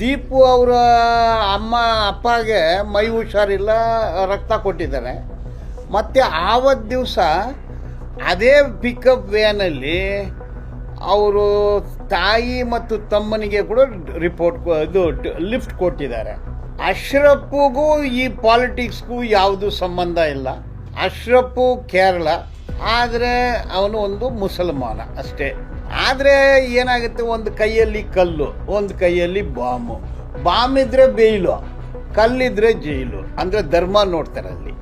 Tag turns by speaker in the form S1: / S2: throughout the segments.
S1: ದೀಪು ಅವರ ಅಮ್ಮ, ಅಪ್ಪಗೆ ಮೈ ಹುಷಾರಿಲ್ಲ, ರಕ್ತ ಕೊಟ್ಟಿದ್ದಾರೆ. ಮತ್ತು ಆವತ್ತು ದಿವಸ ಅದೇ ಪಿಕಪ್ ವ್ಯಾನಲ್ಲಿ ಅವರು ತಾಯಿ ಮತ್ತು ತಮ್ಮನಿಗೆ ಕೂಡ ರಿಪೋರ್ಟ್ ಇದು ಲಿಫ್ಟ್ ಕೊಟ್ಟಿದ್ದಾರೆ. ಅಶ್ರಫ್ಗೂ ಈ ಪಾಲಿಟಿಕ್ಸ್ಗೂ ಯಾವುದು ಸಂಬಂಧ ಇಲ್ಲ. ಅಶ್ರಫು ಕೇರಳ, ಆದರೆ ಅವನು ಒಂದು ಮುಸಲ್ಮಾನ ಅಷ್ಟೇ. ಆದರೆ ಏನಾಗುತ್ತೆ? ಒಂದು ಕೈಯಲ್ಲಿ ಕಲ್ಲು, ಒಂದು ಕೈಯಲ್ಲಿ ಬಾಂಬು. ಬಾಂಬ್ ಇದ್ರೆ ಬೇಯ್ಲು, ಕಲ್ಲಿದ್ರೆ ಜೈಲು. ಅಂದರೆ ಧರ್ಮ ನೋಡ್ತಾರೆ ಅಲ್ಲಿ.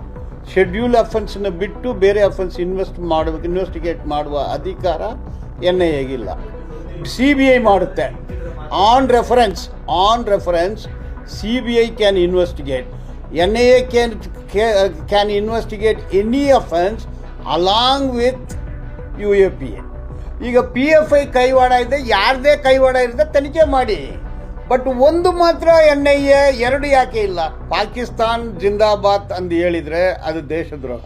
S1: ಶೆಡ್ಯೂಲ್ ಅಫೆನ್ಸ್ನ ಬಿಟ್ಟು ಬೇರೆ ಅಫೆನ್ಸ್ ಇನ್ವೆಸ್ಟ್ ಮಾಡಬೇಕು ಇನ್ವೆಸ್ಟಿಗೇಟ್ ಮಾಡುವ ಅಧಿಕಾರ ಎನ್ ಐ ಎಗಿಲ್ಲ ಸಿ ಬಿ ಐ ಮಾಡುತ್ತೆ. On reference on reference C B I can investigate N I A can can investigate any offence along with U A P A ಈಗ P F I ಕೈವಾಡ ಇದೆ, ಯಾರದೇ ಕೈವಾಡ ಇರುತ್ತೆ ತನಿಖೆ ಮಾಡಿ. ಬಟ್ ಒಂದು ಮಾತ್ರ ಎನ್ ಐ ಎ ಎರಡು ಯಾಕೆ ಇಲ್ಲ? ಪಾಕಿಸ್ತಾನ್ ಜಿಂದಾಬಾದ್ ಅಂತ ಹೇಳಿದ್ರೆ ಅದು ದೇಶದ್ರೋಹ.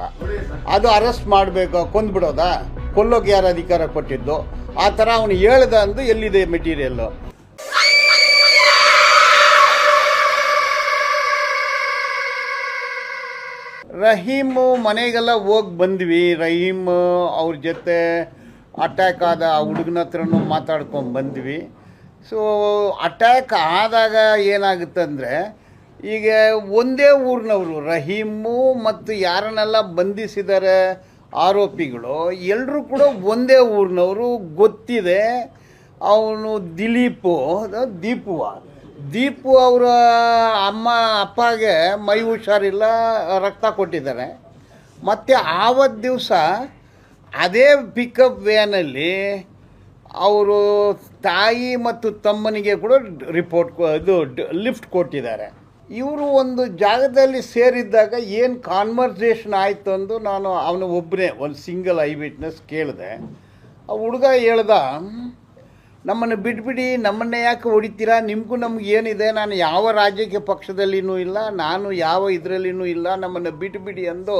S1: ಅದು ಅರೆಸ್ಟ್ ಮಾಡಬೇಕು, ಕೊಂದ್ಬಿಡೋದಾ? ಕೊಲ್ಲೋಕೆ ಯಾರು ಅಧಿಕಾರ ಕೊಟ್ಟಿದ್ದು? ಆ ಥರ ಅವನು ಹೇಳ್ದ ಅಂದು ಎಲ್ಲಿದೆ ಮೆಟೀರಿಯಲ್ಲು ರಹೀಮು ಮನೆಗೆಲ್ಲ ಹೋಗಿ ಬಂದ್ವಿ. ರಹೀಮ್ ಅವ್ರ ಜೊತೆ ಅಟ್ಯಾಕ್ ಆದ ಆ ಹುಡುಗನ ಹತ್ರನೂ ಮಾತಾಡ್ಕೊಂಡು ಬಂದ್ವಿ. ಸೊ ಅಟ್ಯಾಕ್ ಆದಾಗ ಏನಾಗುತ್ತಂದರೆ, ಈಗ ಒಂದೇ ಊರಿನವರು, ರಹೀಮು ಮತ್ತು ಯಾರನ್ನೆಲ್ಲ ಬಂಧಿಸಿದ್ದಾರೆ ಆರೋಪಿಗಳು ಎಲ್ಲರೂ ಕೂಡ ಒಂದೇ ಊರಿನವರು, ಗೊತ್ತಿದೆ ಅವನು ದಿಲೀಪು ದೀಪುವ. ದೀಪು ಅವರ ಅಮ್ಮ, ಅಪ್ಪಗೆ ಮೈ ಹುಷಾರಿಲ್ಲ, ರಕ್ತ ಕೊಟ್ಟಿದ್ದಾರೆ. ಮತ್ತು ಆವತ್ತು ದಿವಸ ಅದೇ ಪಿಕಪ್ ವ್ಯಾನಲ್ಲಿ ಅವರು ತಾಯಿ ಮತ್ತು ತಮ್ಮನಿಗೆ ಕೂಡ ರಿಪೋರ್ಟ್ ಇದು ಲಿಫ್ಟ್ ಕೊಟ್ಟಿದ್ದಾರೆ. ಇವರು ಒಂದು ಜಾಗದಲ್ಲಿ ಸೇರಿದ್ದಾಗ ಏನು ಕಾನ್ವರ್ಸೇಷನ್ ಆಯಿತು ಅಂದು ನಾನು ಅವನು ಒಬ್ಬನೇ ಒಂದು ಸಿಂಗಲ್ ಐ ವಿಟ್ನೆಸ್ ಕೇಳಿದೆ. ಆ ಹುಡುಗ ಹೇಳ್ದ, ನಮ್ಮನ್ನು ಬಿಟ್ಬಿಡಿ, ನಮ್ಮನ್ನೇ ಯಾಕೆ ಹೊಡಿತೀರಾ? ನಿಮಗೂ ನಮ್ಗೆ ಏನಿದೆ? ನಾನು ಯಾವ ರಾಜಕೀಯ ಪಕ್ಷದಲ್ಲಿನೂ ಇಲ್ಲ, ನಾನು ಯಾವ ಇದರಲ್ಲಿನೂ ಇಲ್ಲ, ನಮ್ಮನ್ನು ಬಿಟ್ಬಿಡಿ ಎಂದು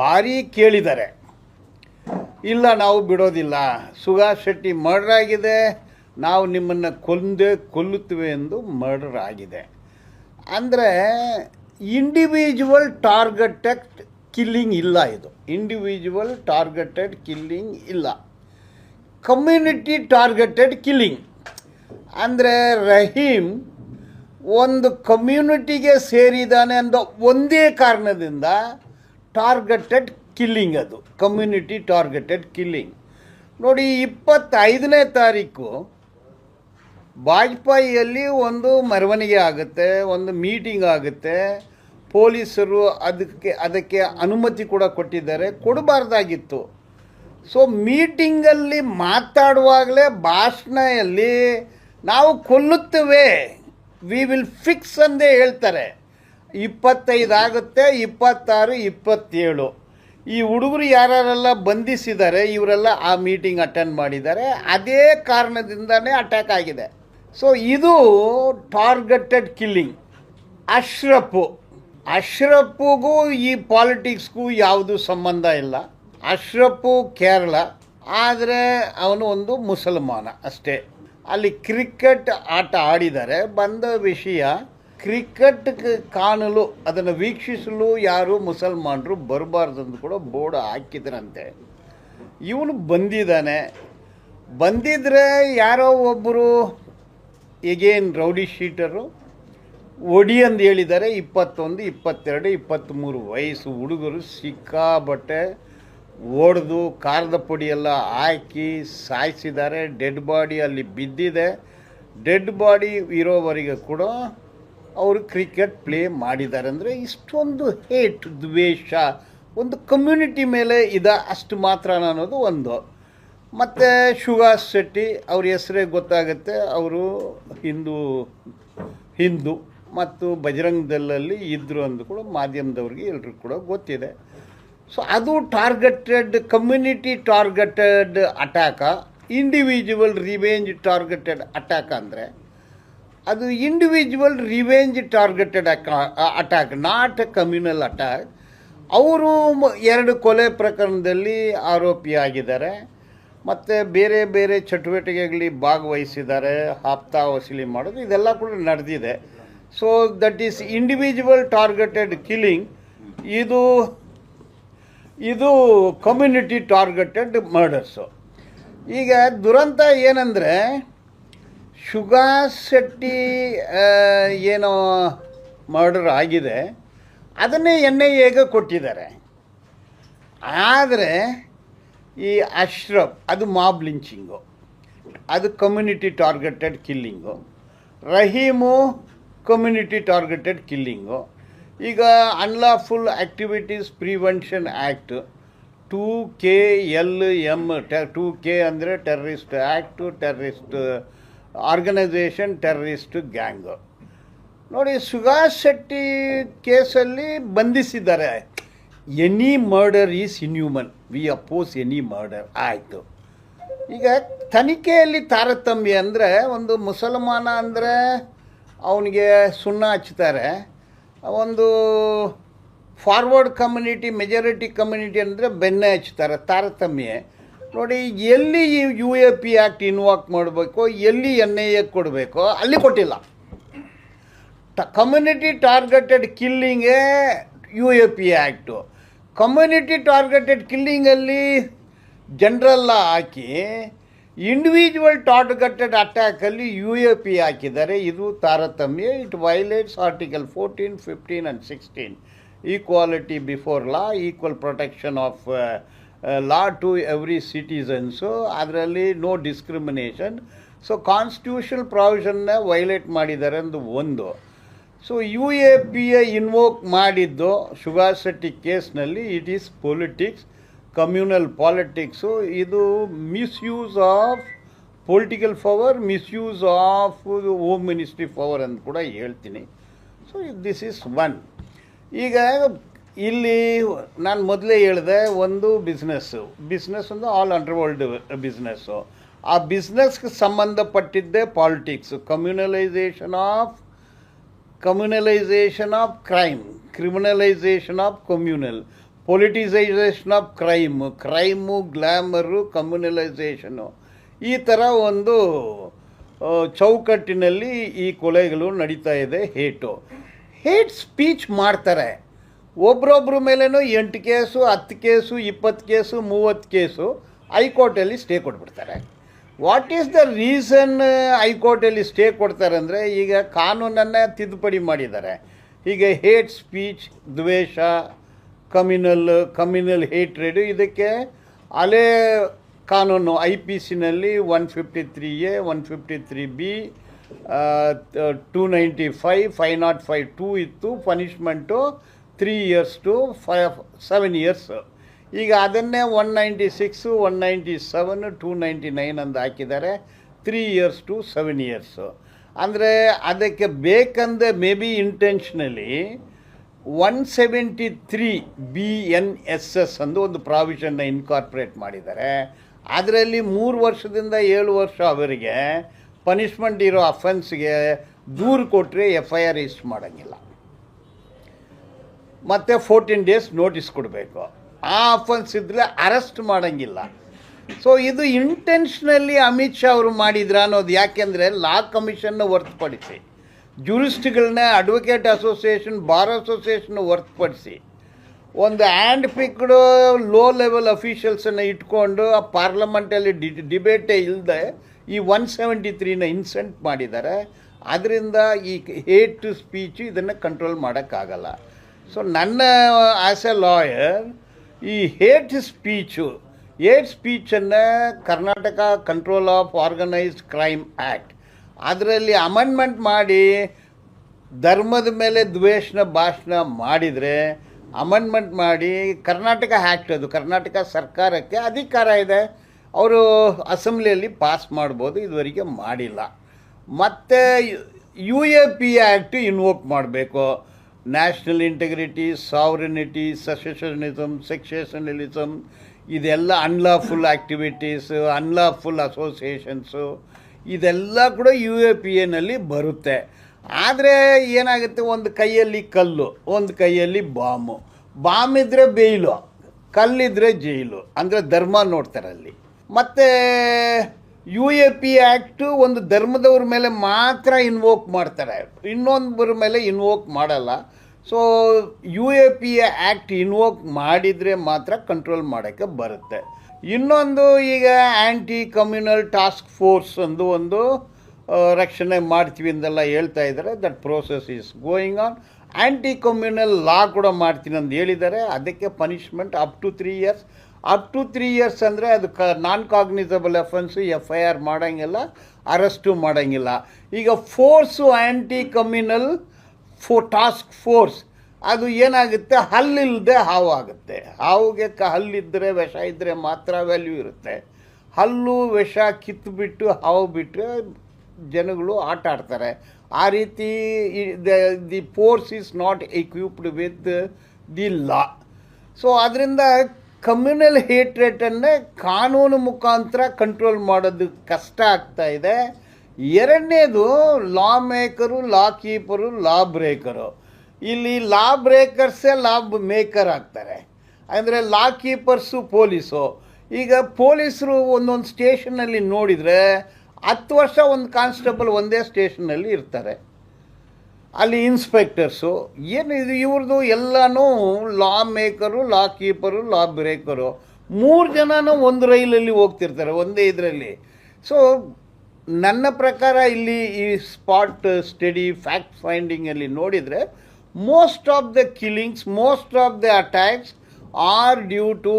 S1: ಭಾರೀ ಕೇಳಿದ್ದಾರೆ. ಇಲ್ಲ, ನಾವು ಬಿಡೋದಿಲ್ಲ. ಸುಹಾಸ್ ಶೆಟ್ಟಿ ಮರ್ಡರ್ ಆಗಿದೆ. ನಾವು ನಿಮ್ಮನ್ನು ಕೊಂದೇ, ಕೊಲ್ಲುತ್ತೇವೆ ಎಂದು ಮರ್ಡರ್ ಆಗಿದೆ. ಅಂದರೆ ಇಂಡಿವಿಜುವಲ್ ಟಾರ್ಗೆಟೆಡ್ ಕಿಲ್ಲಿಂಗ್ ಇಲ್ಲ ಇದು. ಇಂಡಿವಿಜುವಲ್ ಟಾರ್ಗೆಟೆಡ್ ಕಿಲ್ಲಿಂಗ್ ಇಲ್ಲ. ಕಮ್ಯುನಿಟಿ ಟಾರ್ಗೆಟೆಡ್ ಕಿಲ್ಲಿಂಗ್ ಅಂದರೆ ರಹೀಮ್ ಒಂದು ಕಮ್ಯುನಿಟಿಗೆ ಸೇರಿದಾನೆ ಅನ್ನೋ ಒಂದೇ ಕಾರಣದಿಂದ ಟಾರ್ಗೆಟೆಡ್ ಕಿಲ್ಲಿಂಗ್ ಅದು ಕಮ್ಯುನಿಟಿ ಟಾರ್ಗೆಟೆಡ್ ಕಿಲ್ಲಿಂಗ್ ನೋಡಿ, ಇಪ್ಪತ್ತೈದನೇ ತಾರೀಕು ವಾಜಪೇಯಿಯಲ್ಲಿ ಒಂದು ಮೆರವಣಿಗೆ ಆಗುತ್ತೆ, ಒಂದು ಮೀಟಿಂಗ್ ಆಗುತ್ತೆ. ಪೊಲೀಸರು ಅದಕ್ಕೆ ಅದಕ್ಕೆ ಅನುಮತಿ ಕೂಡ ಕೊಟ್ಟಿದ್ದಾರೆ, ಕೊಡಬಾರ್ದಾಗಿತ್ತು. ಸೊ ಮೀಟಿಂಗಲ್ಲಿ ಮಾತಾಡುವಾಗಲೇ ಭಾಷಣದಲ್ಲಿ ನಾವು ಕೊಲ್ಲುತ್ತೇವೆ ವಿ ವಿಲ್ ಫಿಕ್ಸ್ ಅಂದೇ ಹೇಳ್ತಾರೆ. ಇಪ್ಪತ್ತೈದು ಆಗುತ್ತೆ, ಇಪ್ಪತ್ತಾರು, ಇಪ್ಪತ್ತೇಳು. ಈ ಹುಡುಗರು ಯಾರೆಲ್ಲ ಬಂಧಿಸಿದ್ದಾರೆ, ಇವರೆಲ್ಲ ಆ ಮೀಟಿಂಗ್ ಅಟೆಂಡ್ ಮಾಡಿದ್ದಾರೆ, ಅದೇ ಕಾರಣದಿಂದನೇ ಅಟ್ಯಾಕ್ ಆಗಿದೆ. ಸೊ ಇದು ಟಾರ್ಗೆಟೆಡ್ ಕಿಲ್ಲಿಂಗ್ ಅಶ್ರಫು. ಅಶ್ರಫ್ಗೂ ಈ ಪಾಲಿಟಿಕ್ಸ್ಗೂ ಯಾವುದು ಸಂಬಂಧ ಇಲ್ಲ. ಅಶ್ರಫು ಕೇರಳ, ಆದರೆ ಅವನು ಒಂದು ಮುಸಲ್ಮಾನ ಅಷ್ಟೇ. ಅಲ್ಲಿ ಕ್ರಿಕೆಟ್ ಆಟ ಆಡಿದ್ದಾರೆ. ಬಂದ ವಿಷಯ ಕ್ರಿಕೆಟ್ ಕಾಣಲು, ಅದನ್ನು ವೀಕ್ಷಿಸಲು ಯಾರು ಮುಸಲ್ಮಾನರು ಬರಬಾರ್ದಂದು ಕೂಡ ಬೋರ್ಡ್ ಹಾಕಿದ್ರಂತೆ. ಇವನು ಬಂದಿದ್ದಾನೆ. ಬಂದಿದ್ರೆ ಯಾರೋ ಒಬ್ಬರು ಎಗೇನ್ ರೌಡಿ ಶೀಟರು, ಒಡಿ ಅಂತ ಹೇಳಿದ್ದಾರೆ. ಇಪ್ಪತ್ತೊಂದು, ಇಪ್ಪತ್ತೆರಡು, ಇಪ್ಪತ್ತ್ಮೂರು ವಯಸ್ಸು ಹುಡುಗರು ಸಿಕ್ಕಾಬಟ್ಟೆ ಒಡೆದು ಖಾರದ ಪುಡಿಯೆಲ್ಲ ಹಾಕಿ ಸಾಯಿಸಿದ್ದಾರೆ. ಡೆಡ್ ಬಾಡಿ ಅಲ್ಲಿ ಬಿದ್ದಿದೆ. ಡೆಡ್ ಬಾಡಿ ಇರೋವರೆಗೆ ಕೂಡ ಅವರು ಕ್ರಿಕೆಟ್ ಪ್ಲೇ ಮಾಡಿದ್ದಾರೆ ಅಂದರೆ ಇಷ್ಟೊಂದು ಹೇಟ್ ದ್ವೇಷ, ಒಂದು ಕಮ್ಯುನಿಟಿ ಮೇಲೆ ಇದೆ ಅಷ್ಟು ಮಾತ್ರ ಅನ್ನೋದು ಒಂದು. ಮತ್ತು ಸುಹಾಸ್ ಶೆಟ್ಟಿ ಅವ್ರ ಹೆಸರೇ ಗೊತ್ತಾಗುತ್ತೆ. ಅವರು ಹಿಂದೂ ಹಿಂದೂ ಮತ್ತು ಬಜರಂಗ್ ದಲ್ಲಲ್ಲಿ ಇದ್ದರು ಅಂದು ಕೂಡ ಮಾಧ್ಯಮದವ್ರಿಗೆ ಎಲ್ಲರೂ ಕೂಡ ಗೊತ್ತಿದೆ. ಸೊ ಅದು targeted community targeted attack individual revenge targeted attack ಅಂದರೆ ಅದು individual revenge targeted attack not communal attack ಅವರು ಎರಡು ಕೊಲೆ ಪ್ರಕರಣದಲ್ಲಿ ಆರೋಪಿಯಾಗಿದ್ದಾರೆ ಮತ್ತು ಬೇರೆ ಬೇರೆ ಚಟುವಟಿಕೆಗಳಲ್ಲಿ ಭಾಗವಹಿಸಿದ್ದಾರೆ, ಹಪ್ತಾ ವಸೂಲಿ ಮಾಡೋದು, ಇದೆಲ್ಲ ಕೂಡ ನಡೆದಿದೆ. So that is individual targeted killing ಇದು ಇದು ಕಮ್ಯುನಿಟಿ ಟಾರ್ಗೆಟೆಡ್ ಮರ್ಡರ್ಸು ಈಗ ದುರಂತ ಏನಂದರೆ ಶುಗಾಸ್ ಶೆಟ್ಟಿ ಏನೋ ಮರ್ಡರ್ ಆಗಿದೆ. ಅದನ್ನೇ ಎನ್ ಐ ಎಗೆ ಕೊಟ್ಟಿದ್ದಾರೆ. ಆದರೆ ಈ ಅಶ್ರಫ್, ಅದು ಮಾಬ್ ಲಿಂಚಿಂಗು ಅದು community targeted killing Rahim community targeted killing ಈಗ unlawful activities prevention act two K L M two K ಅಂದರೆ terrorist act terrorist organisation terrorist gang ನೋಡಿ, ಸುಭಾಷ್ ಶೆಟ್ಟಿ ಕೇಸಲ್ಲಿ ಬಂಧಿಸಿದ್ದಾರೆ. Any murder is inhuman we oppose any murder ಆಯಿತು. ಈಗ ತನಿಖೆಯಲ್ಲಿ ತಾರತಮ್ಯ ಅಂದರೆ ಒಂದು ಮುಸಲ್ಮಾನ ಅಂದರೆ ಅವನಿಗೆ ಸುಣ್ಣ ಹಚ್ತಾರೆ. ಒಂದು ಫಾರ್ವರ್ಡ್ ಕಮ್ಯುನಿಟಿ ಮೆಜಾರಿಟಿ ಕಮ್ಯುನಿಟಿ ಅಂದರೆ ಬೆನ್ನೆ ಹಚ್ತಾರೆ. ತಾರತಮ್ಯ. ನೋಡಿ, ಎಲ್ಲಿ U A P act invoke ಮಾಡಬೇಕು, ಎಲ್ಲಿ ಎನ್ ಐ ಎ ಕೊಡಬೇಕು, ಅಲ್ಲಿ ಕೊಟ್ಟಿಲ್ಲ. ಟ community targeted ಕಿಲ್ಲಿಂಗೇ U A P act community targeted ಕಿಲ್ಲಿಂಗಲ್ಲಿ ಜನರಲ್ಲ ಹಾಕಿ ಇಂಡಿವಿಜುವಲ್ ಟಾರ್ಗೆಟೆಡ್ ಅಟ್ಯಾಕಲ್ಲಿ ಯು ಎ ಪಿ ಹಾಕಿದ್ದಾರೆ. ಇದು ತಾರತಮ್ಯ it violates article fourteen fifteen and sixteen equality before law equal protection of law to every citizens ಅದರಲ್ಲಿ ನೋ ಡಿಸ್ಕ್ರಿಮಿನೇಷನ್ ಸೊ ಕಾನ್ಸ್ಟಿಟ್ಯೂಷನ್ ಪ್ರಾವಿಷನ್ನ violate ಮಾಡಿದ್ದಾರೆ ಅಂದು ಒಂದು. So U A P A invoke ಮಾಡಿದ್ದು ಸುಭಾಷ್ ಶೆಟ್ಟಿ ಕೇಸ್ನಲ್ಲಿ. It is politics communal politics ಇದು misuse of political power misuse of home ministry power ಅಂತ ಕೂಡ ಹೇಳ್ತೀನಿ. ಸೊ ದಿಸ್ ಈಸ್ ಒನ್ ಈಗ ಇಲ್ಲಿ ನಾನು ಮೊದಲೇ ಹೇಳಿದೆ ಒಂದು ಬಿಸ್ನೆಸ್ಸು ಬಿಸ್ನೆಸ್ ಒಂದು ಆಲ್ ಅಂಡರ್ ವರ್ಲ್ಡ್ ಬಿಸ್ನೆಸ್ಸು ಆ ಬಿಸ್ನೆಸ್ಗೆ ಸಂಬಂಧಪಟ್ಟಿದ್ದೇ politics communalisation of communalisation of crime criminalisation of communal politicisation of crime crime glamour communalisation ಈ ಥರ ಒಂದು ಚೌಕಟ್ಟಿನಲ್ಲಿ ಈ ಕೊಲೆಗಳು ನಡೀತಾ ಇದೆ, ಹೇಟು. ಹೇಟ್ ಸ್ಪೀಚ್ ಮಾಡ್ತಾರೆ. ಒಬ್ರೊಬ್ರ ಮೇಲೇನೂ ಎಂಟು ಕೇಸು, ಹತ್ತು ಕೇಸು, ಇಪ್ಪತ್ತು ಕೇಸು, ಮೂವತ್ತು ಕೇಸು ಹೈಕೋರ್ಟಲ್ಲಿ ಸ್ಟೇ ಕೊಟ್ಬಿಡ್ತಾರೆ. ವಾಟ್ ಈಸ್ ದ ರೀಸನ್ ಹೈಕೋರ್ಟಲ್ಲಿ ಸ್ಟೇ ಕೊಡ್ತಾರೆ ಅಂದರೆ ಈಗ ಕಾನೂನನ್ನು ತಿದ್ದುಪಡಿ ಮಾಡಿದ್ದಾರೆ. ಈಗ ಹೇಟ್ ಸ್ಪೀಚ್, ದ್ವೇಷ, ಕಮ್ಯುನಲ್ ಕಮ್ಯುನಲ್ ಹೇಟ್ರೆಡು ಇದಕ್ಕೆ ಅಲೆ ಕಾನೂನು I P ಸಿನಲ್ಲಿ one fifty three A, one fifty three B two ninety five five not five two ಇತ್ತು. Punishment three years to five seven years ಈಗ ಅದನ್ನೇ one ninety six one ninety seven two ninety nine ಅಂತ ಹಾಕಿದ್ದಾರೆ. Three years to seven years ಅಂದರೆ ಅದಕ್ಕೆ ಬೇಕಂದೇ may be intentionally one seventy three B N S S ಅಂದು ಒಂದು ಪ್ರಾವಿಷನ್ನ incorporate ಮಾಡಿದ್ದಾರೆ. ಅದರಲ್ಲಿ ಮೂರು ವರ್ಷದಿಂದ ಏಳು ವರ್ಷ ಅವರಿಗೆ ಪನಿಷ್ಮೆಂಟ್ ಇರೋ ಅಫೆನ್ಸ್ಗೆ ದೂರು ಕೊಟ್ಟರೆ ಎಫ್ ಐ ಆರ್ ರಿಜಿಸ್ಟರ್ ಮಾಡೋಂಗಿಲ್ಲ. ಮತ್ತು ಫೋರ್ಟೀನ್ ಡೇಸ್ ನೋಟಿಸ್ ಕೊಡಬೇಕು. ಆ ಅಫೆನ್ಸ್ ಇದ್ದರೆ ಅರೆಸ್ಟ್ ಮಾಡೋಂಗಿಲ್ಲ. ಸೊ ಇದು ಇಂಟೆನ್ಷನಲ್ಲಿ ಅಮಿತ್ ಶಾ ಅವರು ಮಾಡಿದ್ರ ಅನ್ನೋದು ಯಾಕೆಂದರೆ ಲಾ ಕಮಿಷನ್ನ ಹೊರತುಪಡಿಸಿ ಜ್ಯೂರಿಸ್ಟ್ಗಳನ್ನ ಅಡ್ವೊಕೇಟ್ ಅಸೋಸಿಯೇಷನ್ ಬಾರ್ ಅಸೋಸಿಯೇಷನ್ ಹೊರತುಪಡಿಸಿ, ಒಂದು ಹ್ಯಾಂಡ್ ಪಿಕ್ಡ್ ಲೋ ಲೆವೆಲ್ ಅಫಿಷಿಯಲ್ಸನ್ನು ಇಟ್ಕೊಂಡು ಆ ಪಾರ್ಲಮೆಂಟಲ್ಲಿ ಡಿ ಡಿಬೇಟೇ ಇಲ್ಲದೆ ಈ ಒನ್ ಸೆವೆಂಟಿ ತ್ರೀನ ಇನ್ಸೆಂಟ್ ಮಾಡಿದ್ದಾರೆ ಅದರಿಂದ ಈ ಹೇಟ್ ಸ್ಪೀಚು ಇದನ್ನು ಕಂಟ್ರೋಲ್ ಮಾಡೋಕ್ಕಾಗಲ್ಲ. ಸೊ ನನ್ನ ಆ್ಯಸ್ ಎ ಲಾಯರ್ ಈ hate speech hate ಸ್ಪೀಚನ್ನು Karnataka control of organised crime act ಅದರಲ್ಲಿ ಅಮೆಂಡ್ಮೆಂಟ್ ಮಾಡಿ ಧರ್ಮದ ಮೇಲೆ ದ್ವೇಷನ, ಭಾಷಣ ಮಾಡಿದರೆ ಅಮೆಂಡ್ಮೆಂಟ್ ಮಾಡಿ ಕರ್ನಾಟಕ ಆ್ಯಕ್ಟ್ ಅದು, ಕರ್ನಾಟಕ ಸರ್ಕಾರಕ್ಕೆ ಅಧಿಕಾರ ಇದೆ. ಅವರು ಅಸೆಂಬ್ಲಿಯಲ್ಲಿ ಪಾಸ್ ಮಾಡ್ಬೋದು, ಇದುವರೆಗೆ ಮಾಡಿಲ್ಲ. ಮತ್ತು U A P act invoke ಮಾಡಬೇಕು. National integrity sovereignty secessionism sectionalism ಇದೆಲ್ಲ ಅನ್ಲಾಫುಲ್ ಆ್ಯಕ್ಟಿವಿಟೀಸು ಅನ್ಲಾಫುಲ್ ಅಸೋಸಿಯೇಷನ್ಸು ಇದೆಲ್ಲ ಕೂಡ ಯು ಎ ಪಿ ಎನಲ್ಲಿ ಬರುತ್ತೆ. ಆದರೆ ಏನಾಗುತ್ತೆ? ಒಂದು ಕೈಯಲ್ಲಿ ಕಲ್ಲು, ಒಂದು ಕೈಯಲ್ಲಿ ಬಾಂಬು. ಬಾಂಬ್ ಇದ್ದರೆ ಬೇಯ್ಲು, ಕಲ್ಲಿದ್ರೆ ಜೈಲು, ಅಂದರೆ ಧರ್ಮ ನೋಡ್ತಾರೆ ಅಲ್ಲಿ. ಮತ್ತು ಯು ಎ ಪಿ ಆ್ಯಕ್ಟು ಒಂದು ಧರ್ಮದವ್ರ ಮೇಲೆ ಮಾತ್ರ ಇನ್ವೋಕ್ ಮಾಡ್ತಾರೆ. ಇನ್ನೊಂದ್ರ ಮೇಲೆ ಇನ್ವೋಕ್ ಮಾಡಲ್ಲ. So U A P act invoke ಮಾಡಿದರೆ ಮಾತ್ರ ಕಂಟ್ರೋಲ್ ಮಾಡೋಕ್ಕೆ ಬರುತ್ತೆ. ಇನ್ನೊಂದು ಈಗ ಆ್ಯಂಟಿ ಕಮ್ಯುನಲ್ ಟಾಸ್ಕ್ ಫೋರ್ಸ್ ಅಂದು ಒಂದು ರಕ್ಷಣೆ ಮಾಡ್ತೀವಿ ಅಂದೆಲ್ಲ ಹೇಳ್ತಾ ಇದ್ದಾರೆ. That process is going on anti communal law ಕೂಡ ಮಾಡ್ತೀನಿ ಅಂತ ಹೇಳಿದ್ದಾರೆ. ಅದಕ್ಕೆ punishment up to three years up to three years ಅಂದರೆ ಅದು ಕ non cognizable offence F I R ಮಾಡೋಂಗಿಲ್ಲ ಅರೆಸ್ಟು ಮಾಡೋಂಗಿಲ್ಲ. ಈಗ ಫೋರ್ಸು ಆ್ಯಂಟಿ ಕಮ್ಯುನಲ್ ಫೋ ಟಾಸ್ಕ್ ಫೋರ್ಸ್ ಅದು ಏನಾಗುತ್ತೆ? ಹಲ್ಲಿಲ್ಲದೆ ಹಾವಾಗುತ್ತೆ. ಹಾವುಗೆ ಕ ಹಲ್ಲಿದ್ದರೆ ವಿಷ ಇದ್ದರೆ ಮಾತ್ರ ವ್ಯಾಲ್ಯೂ ಇರುತ್ತೆ. ಹಲ್ಲು, ವಿಷ ಕಿತ್ತುಬಿಟ್ಟು ಹಾವು ಬಿಟ್ಟರೆ ಜನಗಳು ಆಟ ಆಡ್ತಾರೆ. ಆ ರೀತಿ the force is not equipped with the law so ಅದರಿಂದ ಕಮ್ಯುನಲ್ ಹೇಟ್ರೇಟನ್ನೇ ಕಾನೂನು ಮುಖಾಂತರ ಕಂಟ್ರೋಲ್ ಮಾಡೋದು ಕಷ್ಟ ಆಗ್ತಾ ಇದೆ. ಎರಡನೇದು law maker law keeper law breaker ಇಲ್ಲಿ ಲಾ ಬ್ರೇಕರ್ಸೇ ಲಾ ಮೇಕರ್ ಆಗ್ತಾರೆ. ಅಂದರೆ ಲಾ ಕೀಪರ್ಸು ಪೊಲೀಸು ಈಗ ಪೊಲೀಸರು ಒಂದೊಂದು ಸ್ಟೇಷನಲ್ಲಿ ನೋಡಿದರೆ ಹತ್ತು ವರ್ಷ ಒಂದು ಕಾನ್ಸ್ಟೇಬಲ್ ಒಂದೇ ಸ್ಟೇಷನಲ್ಲಿ ಇರ್ತಾರೆ. ಅಲ್ಲಿ ಇನ್ಸ್ಪೆಕ್ಟರ್ಸು ಏನು ಇದು ಇವ್ರದ್ದು ಎಲ್ಲನೂ law maker law keeper law breaker ಮೂರು ಜನನೂ ಒಂದು ರೈಲಲ್ಲಿ ಹೋಗ್ತಿರ್ತಾರೆ, ಒಂದೇ ಇದರಲ್ಲಿ. ಸೊ ನನ್ನ ಪ್ರಕಾರ ಇಲ್ಲಿ ಈ ಸ್ಪಾಟ್ ಸ್ಟಡಿ ಫ್ಯಾಕ್ಟ್ ಫೈಂಡಿಂಗಲ್ಲಿ ನೋಡಿದರೆ most of the killings most of the attacks are due to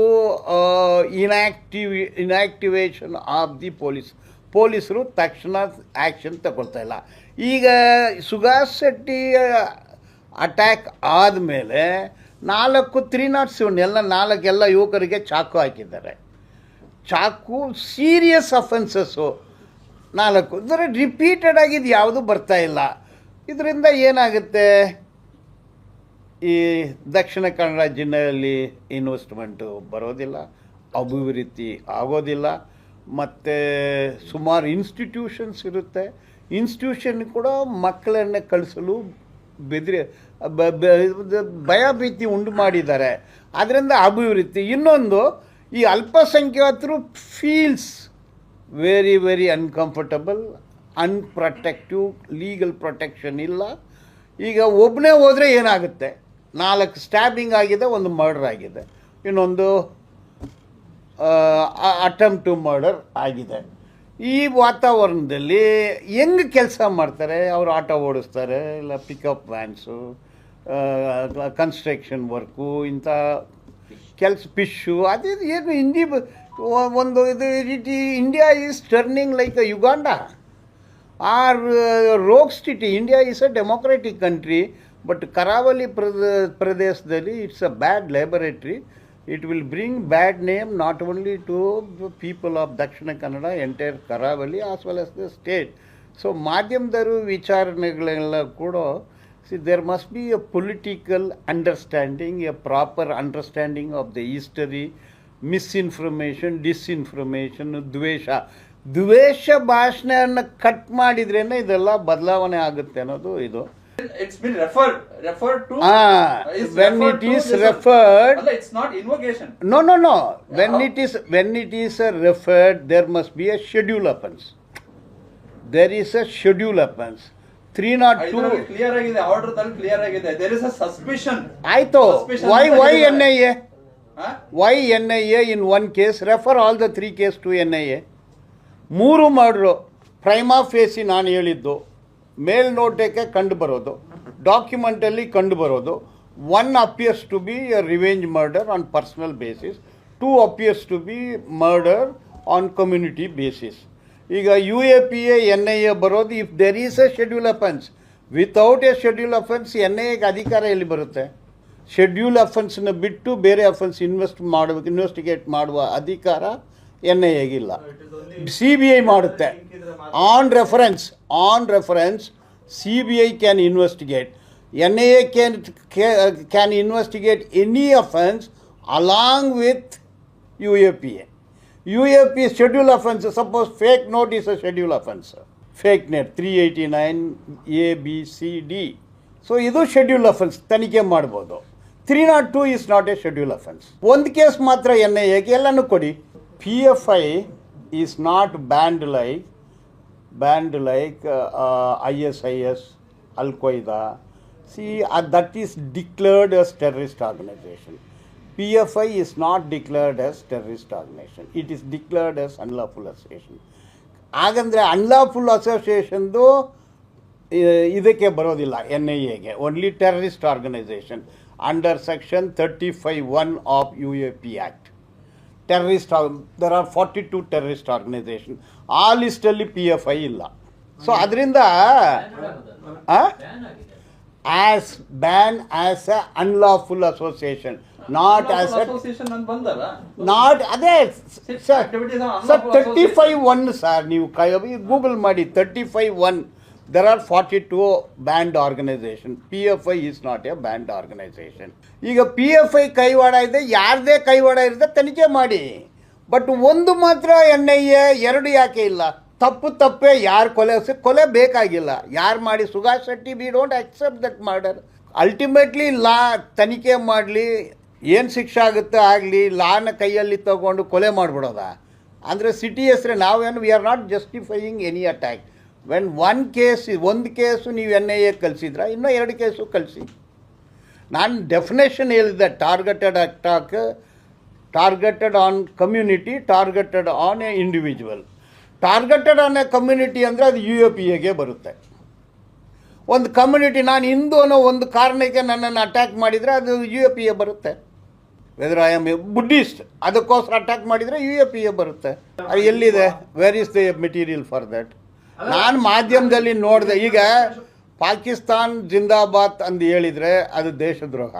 S1: inactive inactivation of the police ಪೊಲೀಸರು ತಕ್ಷಣ ಆ್ಯಕ್ಷನ್ ತಗೊಳ್ತಾ ಇಲ್ಲ. ಈಗ ಸುಭಾಷ್ ಶೆಟ್ಟಿ ಅಟ್ಯಾಕ್ ಆದಮೇಲೆ ನಾಲ್ಕು ತ್ರೀ ನಾಟ್ ಸೆವೆನ್ ಎಲ್ಲ ನಾಲ್ಕೆಲ್ಲ ಯುವಕರಿಗೆ ಚಾಕು ಹಾಕಿದ್ದಾರೆ. ಚಾಕು ಸೀರಿಯಸ್ ಅಫೆನ್ಸಸ್ಸು ನಾಲ್ಕು. ಅಂದರೆ ರಿಪೀಟೆಡ್ ಆಗಿದ್ದು ಯಾವುದೂ ಬರ್ತಾ ಇಲ್ಲ. ಇದರಿಂದ ಏನಾಗುತ್ತೆ? ಈ ದಕ್ಷಿಣ ಕನ್ನಡ ಜಿಲ್ಲೆಯಲ್ಲಿ ಇನ್ವೆಸ್ಟ್ಮೆಂಟು ಬರೋದಿಲ್ಲ, ಅಭಿವೃದ್ಧಿ ಆಗೋದಿಲ್ಲ, ಮತ್ತು ಸುಮಾರು ಇನ್ಸ್ಟಿಟ್ಯೂಷನ್ಸ್ ಇರುತ್ತೆ. ಇನ್ಸ್ಟಿಟ್ಯೂಷನ್ ಕೂಡ ಮಕ್ಕಳನ್ನೇ ಕಳಿಸಲು ಬೆದರಿ ಭಯ ಭೀತಿ ಉಂಟು ಮಾಡಿದ್ದಾರೆ. ಅದರಿಂದ ಅಭಿವೃದ್ಧಿ. ಇನ್ನೊಂದು, ಈ ಅಲ್ಪಸಂಖ್ಯಾತರು feels very very uncomfortable unprotective legal protection ಇಲ್ಲ. ಈಗ ಒಬ್ಬನೇ ಹೋದರೆ ಏನಾಗುತ್ತೆ? ನಾಲ್ಕು ಸ್ಟ್ಯಾಬಿಂಗ್ ಆಗಿದೆ, ಒಂದು ಮರ್ಡರ್ ಆಗಿದೆ. ಇನ್ನೊಂದು ಅಟೆಂಪ್ಟ್ ಟು ಮರ್ಡರ್ ಆಗಿದೆ. ಈ ವಾತಾವರಣದಲ್ಲಿ ಹೆಂಗೆ ಕೆಲಸ ಮಾಡ್ತಾರೆ? ಅವರು ಆಟೋ ಓಡಿಸ್ತಾರೆ, ಇಲ್ಲ ಪಿಕಪ್ ವ್ಯಾನ್ಸು ಕನ್ಸ್ಟ್ರಕ್ಷನ್ ವರ್ಕು ಇಂಥ ಕೆಲಸ ಫಿಶ್ಶು ಅದು ಏನು ಹಿಂದಿ ಒಂದು ಇದು it India is turning like a Uganda or rogue state India is a democratic country but ಕರಾವಳಿ ಪ್ರದ ಪ್ರದೇಶದಲ್ಲಿ it's a bad laboratory it will bring bad name not only to people of Dakshina Kannada entire ಕರಾವಳಿ as well as the state so ಮಾಧ್ಯಮದರು ವಿಚಾರಣೆಗಳೆಲ್ಲ ಕೂಡ see there must be a political understanding a proper understanding of the history misinformation disinformation ದ್ವೇಷ ದ್ವೇಷ ಭಾಷಣೆಯನ್ನು cut ಮಾಡಿದ್ರೇನೆ ಇದೆಲ್ಲ ಬದಲಾವಣೆ ಆಗುತ್ತೆ ಅನ್ನೋದು ಇದು
S2: It's been referred referred to.
S1: Ah,
S2: is
S1: when
S2: referred
S1: it is
S2: to,
S1: referred-
S2: a, it's not invocation.
S1: No, no, no. When
S2: how-
S1: it is when it is a referred, there must be a schedule happens There is a schedule happens Three not
S2: agide
S1: two.
S2: Clear ಆಗಿದೆ order ದಲ್ಲಿ clear ಆಗಿದೆ there is a suspicion
S1: ಆಯ್ತು
S2: Suspicion
S1: why
S2: ಅಂತ
S1: why
S2: nia
S1: NIA? Why NIA in one case? Refer all the three case to NIA. ಮೂರು ಮಾಡ್ರು Prima ಫೇಸಿ ನಾನು ಹೇಳಿದ್ದು ಮೇಲ್ನೋಟಕ್ಕೆ ಕಂಡು ಬರೋದು ಡಾಕ್ಯುಮೆಂಟಲ್ಲಿ ಕಂಡು ಬರೋದು one appears to be a revenge murder on personal basis two appears to be murder on community basis ಈಗ U A P A N I A ಬರೋದು if there is a schedule offence without a schedule offence N I ಎಗೆ ಅಧಿಕಾರ ಎಲ್ಲಿ ಬರುತ್ತೆ? Schedule ಅಫೆನ್ಸ್ನ ಬಿಟ್ಟು ಬೇರೆ offence invest ಮಾಡಬೇಕು investigate ಮಾಡುವ ಅಧಿಕಾರ ಎನ್ ಐ ಎಗಿಲ್ಲ ಸಿ ಬಿ ಐ ಮಾಡುತ್ತೆ. On reference on reference C B I can investigate N I A can can investigate any offence along with U A P A U A P schedule offence suppose fake note is a schedule offence fake note three eighty nine A B C D so ಇದು schedule offence ತನಿಖೆ ಮಾಡ್ಬೋದು. Three not two is not a schedule offence ಒಂದು case ಮಾತ್ರ N I ಎಗೆ ಎಲ್ಲನೂ ಕೊಡಿ. P F I is not banned like banned like uh, uh, ISIS, Al Qaeda. See, uh, that is declared as terrorist organization. PFI is not declared as terrorist organization. It is declared as unlawful association. ಹಾಗಂದ್ರೆ unlawful ಅಸೋಸಿಯೇಷನ್ದು ಇದಕ್ಕೆ ಬರೋದಿಲ್ಲ N I ಎಗೆ only terrorist organisation under section thirty five one of U A P act terrorist there are forty two terrorist organisation ಆ ಲಿಸ್ಟಲ್ಲಿ P F I ಇಲ್ಲ. So ಅದರಿಂದ as ban as a unlawful
S2: association not as
S1: not ಅದೇ sir
S2: thirty.
S1: Five one sir ನೀವು Google ಮಾಡಿ thirty five one there are forty two banned organisation P F I is not a banned organisation ಈಗ P F I ಕೈವಾಡ ಇದೆ, ಯಾರದೇ ಕೈವಾಡ ಇರುತ್ತೆ ತನಿಖೆ ಮಾಡಿ. ಬಟ್ ಒಂದು ಮಾತ್ರ ಎನ್ ಐ ಎ, ಎರಡು ಯಾಕೆ ಇಲ್ಲ? ತಪ್ಪು ತಪ್ಪೇ ಯಾರು ಕೊಲೆ ಕೊಲೆ ಬೇಕಾಗಿಲ್ಲ. ಯಾರು ಮಾಡಿ Subhash Shetty we don't accept that murder ultimately law ತನಿಖೆ ಮಾಡಲಿ, ಏನು ಶಿಕ್ಷೆ ಆಗುತ್ತೆ ಆಗಲಿ, ಲಾನ ಕೈಯಲ್ಲಿ ತಗೊಂಡು ಕೊಲೆ ಮಾಡಿಬಿಡೋದಾ? ಅಂದರೆ ಸಿಟಿ ಹೆಸರು ನಾವೇನು we are not justifying any attack when one case ಒಂದು ಕೇಸು ನೀವು ಎನ್ ಐ ಎ ಕಲಿಸಿದ್ರ ಇನ್ನೂ ಎರಡು ಕೇಸು ಕಲಿಸಿ ನಾನು ಡೆಫಿನೇಷನ್ ಹೇಳಿದೆ targeted attack targeted on community targeted on a individual targeted on a community ಅಂದರೆ ಅದು ಯು ಎ ಪಿ ಎಗೆ ಬರುತ್ತೆ. ಒಂದು ಕಮ್ಯುನಿಟಿ ನಾನು ಹಿಂದೂ ಅನ್ನೋ ಒಂದು ಕಾರಣಕ್ಕೆ ನನ್ನನ್ನು ಅಟ್ಯಾಕ್ ಮಾಡಿದರೆ ಅದು ಯು ಎ ಪಿ ಎ ಬರುತ್ತೆ. Whether I am a Buddhist ಅದಕ್ಕೋಸ್ಕರ ಅಟ್ಯಾಕ್ ಮಾಡಿದರೆ ಯು ಎ ಪಿ ಎ ಬರುತ್ತೆ. ಅದು ಎಲ್ಲಿದೆ? Where is the material for that ನಾನು ಮಾಧ್ಯಮದಲ್ಲಿ ನೋಡಿದೆ ಈಗ ಪಾಕಿಸ್ತಾನ್ ಜಿಂದಾಬಾದ್ ಅಂತ ಹೇಳಿದ್ರೆ ಅದು ದೇಶದ್ರೋಹ.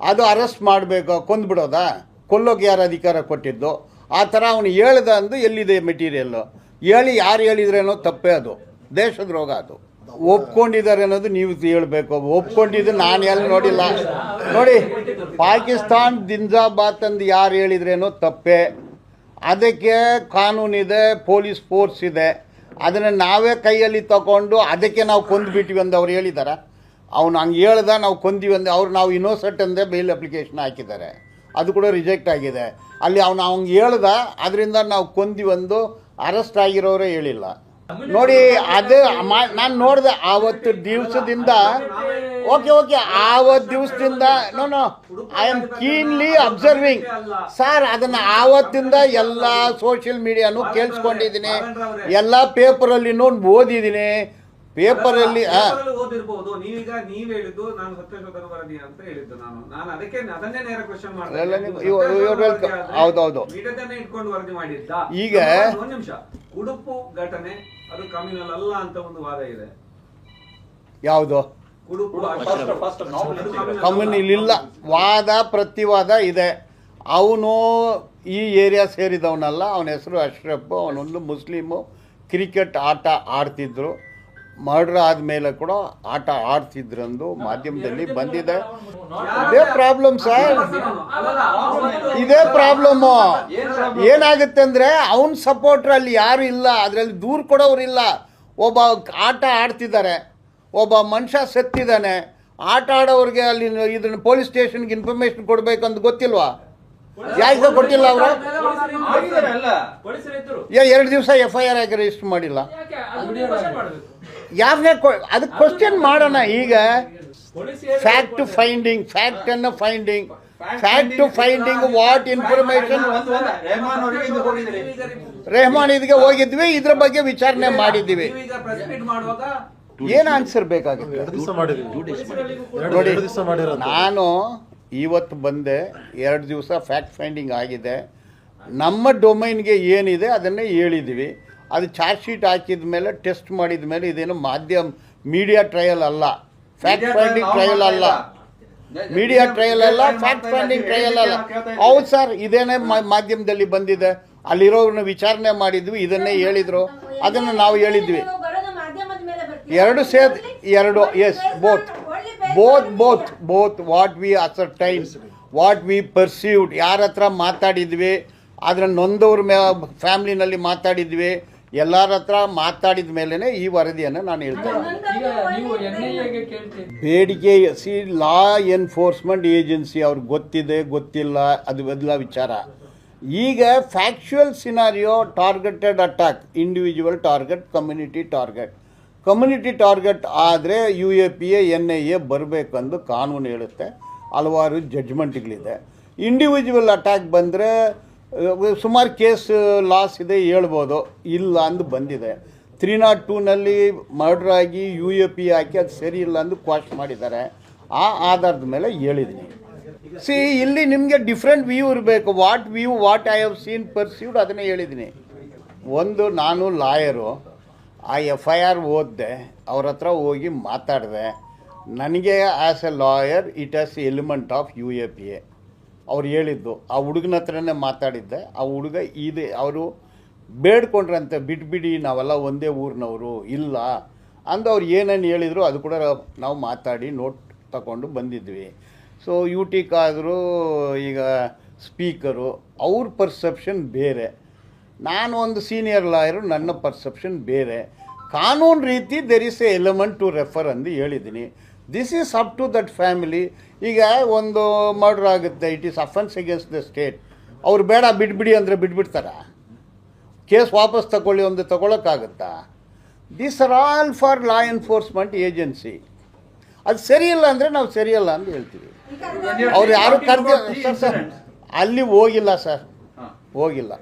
S1: ಅದು ಅರೆಸ್ಟ್ ಮಾಡಬೇಕು ಕೊಂದ್ಬಿಡೋದಾ? ಕೊಲ್ಲೋಕೆ ಯಾರು ಅಧಿಕಾರ ಕೊಟ್ಟಿದ್ದು? ಆ ಥರ ಅವನು ಹೇಳ್ದ ಅಂದು ಎಲ್ಲಿದೆ ಮೆಟೀರಿಯಲ್ಲು ಹೇಳಿ ಯಾರು ಹೇಳಿದ್ರೇನೋ ತಪ್ಪೇ ಅದು. ದೇಶದ್ರೋಹ ಅದು. ಒಪ್ಕೊಂಡಿದ್ದಾರೆ ಅನ್ನೋದು ನೀವು ಹೇಳಬೇಕು. ಒಪ್ಕೊಂಡಿದ್ದು ನಾನು ಎಲ್ಲಿ ನೋಡಿಲ್ಲ. ನೋಡಿ ಪಾಕಿಸ್ತಾನ್ ಜಿಂದಾಬಾದ್ ಅಂದು ಯಾರು ಹೇಳಿದ್ರೇನೋ ತಪ್ಪೇ. ಅದಕ್ಕೆ ಕಾನೂನಿದೆ ಪೊಲೀಸ್ ಫೋರ್ಸ್ ಇದೆ. ಅದನ್ನು ನಾವೇ ಕೈಯಲ್ಲಿ ತಗೊಂಡು ಅದಕ್ಕೆ ನಾವು ಕೊಂದುಬಿಟ್ಟಿವಿ ಅಂತ ಅವ್ರು ಹೇಳಿದ್ದಾರೆ ಅವ್ನು ಹಂಗೆ ಹೇಳ್ದ, ನಾವು ಕೊಂದಿವಿ ಅಂದೆ, ಅವ್ರು ನಾವು ಇನ್ನೋಸೆಂಟ್ ಅಂದೇ ಬೇಲ್ ಅಪ್ಲಿಕೇಶನ್ ಹಾಕಿದ್ದಾರೆ. ಅದು ಕೂಡ ರಿಜೆಕ್ಟ್ ಆಗಿದೆ. ಅಲ್ಲಿ ಅವ್ನು ಅವ್ನಿಗೆ ಹೇಳ್ದ, ಅದರಿಂದ ನಾವು ಕೊಂದಿವಂದು ಅರೆಸ್ಟ್ ಆಗಿರೋರೇ ಹೇಳಿಲ್ಲ. ನೋಡಿ ಅದು ನಾನು ನೋಡಿದೆ ಆವತ್ತು ದಿವಸದಿಂದ. ಓಕೆ ಓಕೆ ಆವತ್ತು ದಿವಸದಿಂದ no no I am keenly observing sir ಅದನ್ನು ಆವತ್ತಿಂದ ಎಲ್ಲ ಸೋಷಿಯಲ್ ಮೀಡಿಯಾನು ಕೇಳಿಸ್ಕೊಂಡಿದ್ದೀನಿ. ಎಲ್ಲ ನೋಡಿ ಓದಿದ್ದೀನಿ. ಪೇಪರಲ್ಲಿ
S3: ಅಲ್ಲಿ ಓದಿರ್ಬೋದು. ನೀವೀಗ ನೀವ್ ಹೇಳಿದ್ದು ನಾನು ಸತ್ಯಶೋಧನ ವರದಿ ಅಂತ ಹೇಳಿದ್ದು ನಾನು. ನಾನು ಅದಕ್ಕೆ ಅದನ್ನೇ ನೇರ ಕ್ವಶನ್
S1: you ಹೌದೌದು.
S3: ಇಟ್ಕೊಂಡು ವರದಿ ಮಾಡಿದ್ದ.
S1: ಈಗ-
S3: ಒಂದ್ ನಿಮಿಷ ಉಡುಪು ಘಟನೆ ಅದು ಕಮ್ಯುನಲ್ ಅಲ್ಲ ಅಂತ ಒಂದು ವಾದ ಇದೆ.
S1: ಯಾವುದು? ಕಮ್ಯುನಿ. ಇಲ್ಲ ವಾದ ಪ್ರತಿವಾದ ಇದೆ. ಅವನು ಈ ಏರಿಯಾ ಸೇರಿದವನಲ್ಲ. ಅವನ ಹೆಸರು ಅಶ್ರಫ್ ಅವನೊಂದು ಮುಸ್ಲಿಮು ಕ್ರಿಕೆಟ್ ಆಟ ಆಡ್ತಿದ್ರು. ಮರ್ಡರ್ ಆದಮೇಲೆ ಕೂಡ ಆಟ ಆಡ್ತಿದ್ರಂದು ಮಾಧ್ಯಮದಲ್ಲಿ ಬಂದಿದೆ. ಇದೇ ಪ್ರಾಬ್ಲಮ್ ಸರ್ ಇದೇ ಪ್ರಾಬ್ಲಮ್ಮು ಏನಾಗುತ್ತೆ ಅಂದರೆ ಅವನ ಸಪೋರ್ಟರ್ ಅಲ್ಲಿ ಯಾರು ಇಲ್ಲ ಅದರಲ್ಲಿ ದೂರ ಕೊಡೋರಿಲ್ಲ ಒಬ್ಬ ಆಟ ಆಡ್ತಿದ್ದಾರೆ ಒಬ್ಬ ಮನುಷ್ಯ ಸತ್ತಿದ್ದಾನೆ. ಆಟ ಆಡೋರಿಗೆ ಅಲ್ಲಿ ಇದನ್ನ ಪೊಲೀಸ್ ಸ್ಟೇಷನ್ಗೆ ಇನ್ಫಾರ್ಮೇಶನ್ ಕೊಡಬೇಕು ಅಂತ ಗೊತ್ತಿಲ್ವಾ? ಯಾಕೆ ಕೊಟ್ಟಿಲ್ಲ ಅವರು? ಎರಡು ದಿವಸ ಎಫ್ ಐ ಆರ್ ಆಗಿ ರಿಜಿಸ್ಟರ್ ಮಾಡಿಲ್ಲ.
S4: ಅದು
S1: ಯಾರನ್ನೇ ಅದಕ್ಕೆ ಕ್ವಶನ್ ಮಾಡೋಣ ಈಗ. ಫ್ಯಾಕ್ಟ್ ಫೈಂಡಿಂಗ್ ಫ್ಯಾಕ್ಟ್ ಅನ್ನು
S2: finding fact to finding what information
S1: Rehman ಇದಕ್ಕೆ ಹೋಗಿದ್ವಿ ಇದ್ರ ಬಗ್ಗೆ ವಿಚಾರಣೆ
S3: ಮಾಡುವಾಗ
S1: ಏನು ಆನ್ಸರ್ ಬೇಕಾಗುತ್ತೆ?
S5: ಮಾಡಿದ್ವಿ
S1: ನೋಡಿ ನಾನು ಇವತ್ತು ಬಂದೆ ಎರಡು ದಿವಸ ಫ್ಯಾಕ್ಟ್ ಫೈಂಡಿಂಗ್ ಆಗಿದೆ. ನಮ್ಮ ಡೊಮೈನ್ಗೆ ಏನಿದೆ ಅದನ್ನೇ ಹೇಳಿದ್ದೀವಿ. ಅದು ಚಾರ್ಜ್ ಶೀಟ್ ಹಾಕಿದ ಮೇಲೆ ಟೆಸ್ಟ್ ಮಾಡಿದ ಮೇಲೆ ಇದೇನು ಮಾಧ್ಯಮ ಮೀಡಿಯಾ ಟ್ರಯಲ್ ಅಲ್ಲ. ಫ್ಯಾಕ್ಟ್ ಫೈಂಡಿಂಗ್ ಟ್ರಯಲ್ ಅಲ್ಲ. ಮೀಡಿಯಾ ಟ್ರಯಲ್ ಅಲ್ಲ ಫ್ಯಾಕ್ಟ್ ಫೈಂಡಿಂಗ್ ಟ್ರಯಲ್ ಅಲ್ಲ. ಹೌದು ಸರ್ ಇದೇನೇ ಮಾಧ್ಯಮದಲ್ಲಿ ಬಂದಿದೆ. ಅಲ್ಲಿರೋರನ್ನ ವಿಚಾರಣೆ ಮಾಡಿದ್ವಿ ಇದನ್ನೇ ಹೇಳಿದ್ರು. ಅದನ್ನು ನಾವು ಹೇಳಿದ್ವಿ. ಎರಡು ಸೇರ್ ಎರಡು yes both both both both what we ascertain what we perceived ಯಾರ ಹತ್ರ ಮಾತಾಡಿದ್ವಿ ಅದರ ನೊಂದವ್ರ ಮೇ ಫ್ಯಾಮ್ಲಿನಲ್ಲಿ ಮಾತಾಡಿದ್ವಿ. ಎಲ್ಲರ ಹತ್ರ ಮಾತಾಡಿದ ಮೇಲೇ ಈ ವರದಿಯನ್ನು ನಾನು ಹೇಳ್ತೇನೆ ಬೇಡಿಕೆ ಸಿ ಲಾ ಎನ್ಫೋರ್ಸ್ಮೆಂಟ್ ಏಜೆನ್ಸಿ ಅವ್ರಿಗೆ ಗೊತ್ತಿದೆ ಗೊತ್ತಿಲ್ಲ ಅದು ಬದಲ ವಿಚಾರ. ಈಗ factual scenario targeted attack individual target community target community target ಆದರೆ U A P A N I A ಬರಬೇಕಂದು ಕಾನೂನು ಹೇಳುತ್ತೆ. ಹಲವಾರು ಜಡ್ಜ್ಮೆಂಟ್ಗಳಿದೆ ಇಂಡಿವಿಜುವಲ್ ಅಟ್ಯಾಕ್ ಬಂದರೆ ಸುಮಾರು ಕೇಸ್ ಲಾಸ್ ಇದೆ ಹೇಳ್ಬೋದು. ಇಲ್ಲ ಅಂದು ಬಂದಿದೆ. ತ್ರೀ ನಾಟ್ ಟೂನಲ್ಲಿ ಮರ್ಡ್ರ್ ಆಗಿ ಯು ಎ ಪಿ ಹಾಕಿ ಅದು ಸರಿ ಇಲ್ಲ ಅಂದು ಕ್ವಾಶ್ ಮಾಡಿದ್ದಾರೆ. ಆ ಆಧಾರದ ಮೇಲೆ ಹೇಳಿದ್ದೀನಿ ಸಿ ಇಲ್ಲಿ ನಿಮಗೆ ಡಿಫ್ರೆಂಟ್ ವ್ಯೂ ಇರಬೇಕು. What view what I have seen perceived ಅದನ್ನೇ ಹೇಳಿದ್ದೀನಿ ಒಂದು, ನಾನು ಲಾಯರು ಆ ಎಫ್ ಐ ಆರ್ ಓದಿದೆ. ಅವ್ರ ಹತ್ರ ಹೋಗಿ ಮಾತಾಡಿದೆ. ನನಗೆ as a lawyer it has element of U A P A. ಅವ್ರು ಹೇಳಿದ್ದು, ಆ ಹುಡುಗನ ಹತ್ರನೇ ಮಾತಾಡಿದ್ದೆ. ಆ ಹುಡುಗ ಇದೆ, ಅವರು ಬೇಡ್ಕೊಂಡ್ರಂತೆ ಬಿಟ್ಬಿಡಿ ನಾವೆಲ್ಲ ಒಂದೇ ಊರಿನವರು, ಇಲ್ಲ. ಅಂದು ಅವ್ರು ಏನೇನು ಹೇಳಿದ್ರು, ಅದು ಕೂಡ ನಾವು ಮಾತಾಡಿ ನೋಟ್ ತಗೊಂಡು ಬಂದಿದ್ವಿ. ಸೊ ಯು ಟಿಕಾದರೂ ಈಗ ಸ್ಪೀಕರು, ಅವ್ರ ಪರ್ಸೆಪ್ಷನ್ ಬೇರೆ. ನಾನು ಒಂದು ಸೀನಿಯರ್ ಲಾಯರು ನನ್ನ ಪರ್ಸೆಪ್ಷನ್ ಬೇರೆ. ಕಾನೂನು ರೀತಿ there is a element to refer ಅಂದು ಹೇಳಿದ್ದೀನಿ. This is up to that family ಈಗ ಒಂದು ಮರ್ಡರ್ ಆಗುತ್ತೆ. It is offence against the state ಅವ್ರು ಬೇಡ ಬಿಟ್ಬಿಡಿ ಅಂದರೆ ಬಿಟ್ಬಿಡ್ತಾರೆ ಕೇಸ್ ವಾಪಸ್ ತಗೊಳ್ಳಿ ಒಂದು ತಗೊಳಕ್ಕಾಗುತ್ತಾ? This are all for law enforcement agency ಅದು ಸರಿಯಿಲ್ಲ ಅಂದರೆ ನಾವು ಸರಿಯಲ್ಲ ಅಂತ ಹೇಳ್ತೀವಿ. ಅವ್ರು ಯಾರು ಕರ್ದು ಸರ್ ಸರ್ ಅಲ್ಲಿ ಹೋಗಿಲ್ಲ ಸರ್. ಹೋಗಿಲ್ಲ.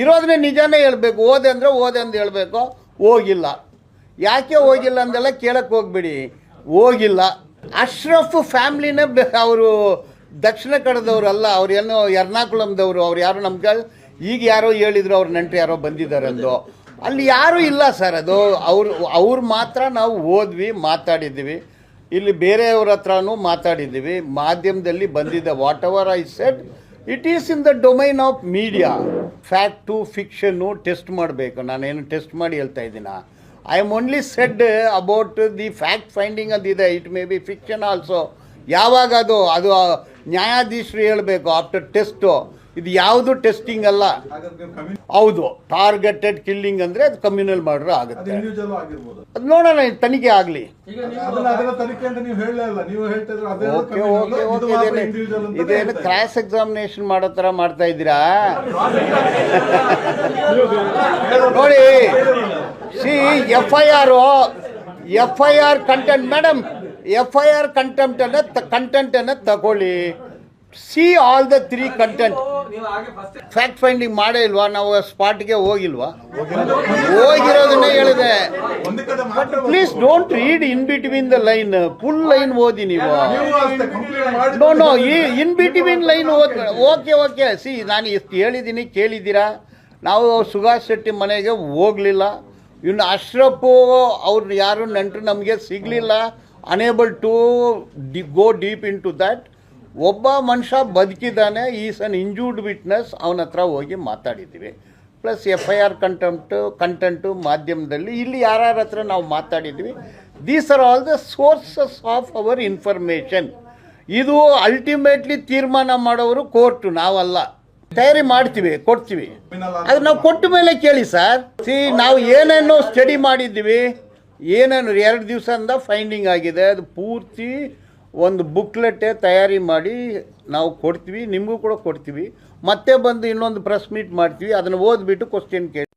S1: ಇರೋದನ್ನೇ ನಿಜಾನೇ ಹೇಳಬೇಕು. ಓದೆ ಅಂದರೆ ಓದೆ ಅಂತ ಹೇಳಬೇಕು. ಹೋಗಿಲ್ಲ. ಯಾಕೆ ಹೋಗಿಲ್ಲ ಅಂದೆಲ್ಲ ಕೇಳಕ್ಕೆ ಹೋಗ್ಬೇಡಿ. ಹೋಗಿಲ್ಲ. ಅಶ್ರಫ್ ಫ್ಯಾಮ್ಲಿನ ಅವರು ದಕ್ಷಿಣ ಕನ್ನಡದವ್ರಲ್ಲ ಅವ್ರು ಏನು ಎರ್ನಾಕುಳಂದವರು, ಅವ್ರು ಯಾರು ನಮ್ಗೆ ಈಗ ಯಾರೋ ಹೇಳಿದ್ರು ಅವ್ರ ನೆಂಟರು ಯಾರೋ ಬಂದಿದ್ದಾರೆ ಅಂದು. ಅಲ್ಲಿ ಯಾರೂ ಇಲ್ಲ ಸರ್ ಅದು. ಅವ್ರು ಅವ್ರು ಮಾತ್ರ ನಾವು ಓದ್ವಿ ಮಾತಾಡಿದ್ವಿ. ಇಲ್ಲಿ ಬೇರೆಯವ್ರ ಹತ್ರನೂ ಮಾತಾಡಿದ್ದೀವಿ ಮಾಧ್ಯಮದಲ್ಲಿ ಬಂದಿದೆ whatever I said it is in the domain of media fact ಫಿಕ್ಷನ್ನು test ಮಾಡಬೇಕು. ನಾನೇನು ಟೆಸ್ಟ್ ಮಾಡಿ ಹೇಳ್ತಾ ಇದ್ದೀನ? I am only said about the fact finding ಅದಿದೆ it may be fiction also ಯಾವಾಗ ಅದು ಅದು ನ್ಯಾಯಾಧೀಶರು ಹೇಳಬೇಕು ಆಫ್ಟರ್ ಟೆಸ್ಟು ಇದು ಯಾವುದು ಟೆಸ್ಟಿಂಗ್ ಅಲ್ಲ. ಹೌದು ಟಾರ್ಗೆಟೆಡ್ ಕಿಲ್ಲಿಂಗ್ ಅಂದರೆ ಅದು ಕಮ್ಯುನಲ್ ಮರ್ಡರ್ ಆಗುತ್ತೆ. ಅದು ನೋಡೋಣ ಇದು ತನಿಖೆ ಆಗಲಿ.
S5: ಅಂತ
S1: ಇದೇನು ಕ್ರಾಸ್ ಎಕ್ಸಾಮಿನೇಷನ್ ಮಾಡೋ ಥರ ಮಾಡ್ತಾ ಇದ್ದೀರಾ? ನೋಡಿ. See F I R F I R content madam F I R content ಅನ್ನ ಕಂಟೆಂಟ್ ಅನ್ನ ತಗೊಳ್ಳಿ. See all
S3: the three content
S1: fact finding ಮಾಡೇ ಇಲ್ವಾ? ನಾವು ಸ್ಪಾಟ್ಗೆ ಹೋಗಿಲ್ವಾ? ಹೋಗಿರೋದನ್ನ ಹೇಳಿದೆ.
S5: But
S1: please don't read in between the line full line ಓದಿ ನೀವು. ನೋ ನೋ ಈ in between line okay okay. See ನಾನು ಎಷ್ಟು ಹೇಳಿದ್ದೀನಿ, ಕೇಳಿದ್ದೀರಾ? ನಾವು ಸುಭಾಷ್ ಶೆಟ್ಟಿ ಮನೆಗೆ ಹೋಗಲಿಲ್ಲ. ಇನ್ನು ಅಶ್ರಫು ಅವ್ರು ಯಾರು ನೆಂಟರು ನಮಗೆ ಸಿಗಲಿಲ್ಲ. Unable to the go deep into that ಒಬ್ಬ ಮನುಷ್ಯ ಬದುಕಿದ್ದಾನೆ, ಈಸ್ ಅನ್ ಇಂಜೂರ್ಡ್ ವಿಟ್ನೆಸ್, ಅವನ ಹತ್ರ ಹೋಗಿ ಮಾತಾಡಿದ್ದೀವಿ. Plus F I R content content ಮಾಧ್ಯಮದಲ್ಲಿ ಇಲ್ಲಿ ಯಾರ್ಯಾರ ಹತ್ರ ನಾವು ಮಾತಾಡಿದ್ವಿ these are all the sources of our information ಇದು ಅಲ್ಟಿಮೇಟ್ಲಿ ತೀರ್ಮಾನ ಮಾಡೋರು ಕೋರ್ಟು, ನಾವಲ್ಲ. ತಯಾರಿ ಮಾಡ್ತೀವಿ, ಕೊಡ್ತೀವಿ. ಅದು ನಾವು ಕೊಟ್ಟ ಮೇಲೆ ಕೇಳಿ ಸರ್. ಸಿ, ನಾವು ಏನೇನು ಸ್ಟಡಿ ಮಾಡಿದ್ದೀವಿ. ಏನೇನು, ಎರಡು ದಿವಸದಿಂದ ಫೈಂಡಿಂಗ್ ಆಗಿದೆ. ಅದು ಪೂರ್ತಿ ಒಂದು ಬುಕ್ಲೆಟ್ಟೆ ತಯಾರಿ ಮಾಡಿ ನಾವು ಕೊಡ್ತೀವಿ, ನಿಮಗೂ ಕೂಡ ಕೊಡ್ತೀವಿ. ಮತ್ತೆ ಬಂದು ಇನ್ನೊಂದು ಪ್ರೆಸ್ ಮೀಟ್ ಮಾಡ್ತೀವಿ. ಅದನ್ನು ಓದ್ಬಿಟ್ಟು ಕ್ವಶನ್ ಕೇಳಿ.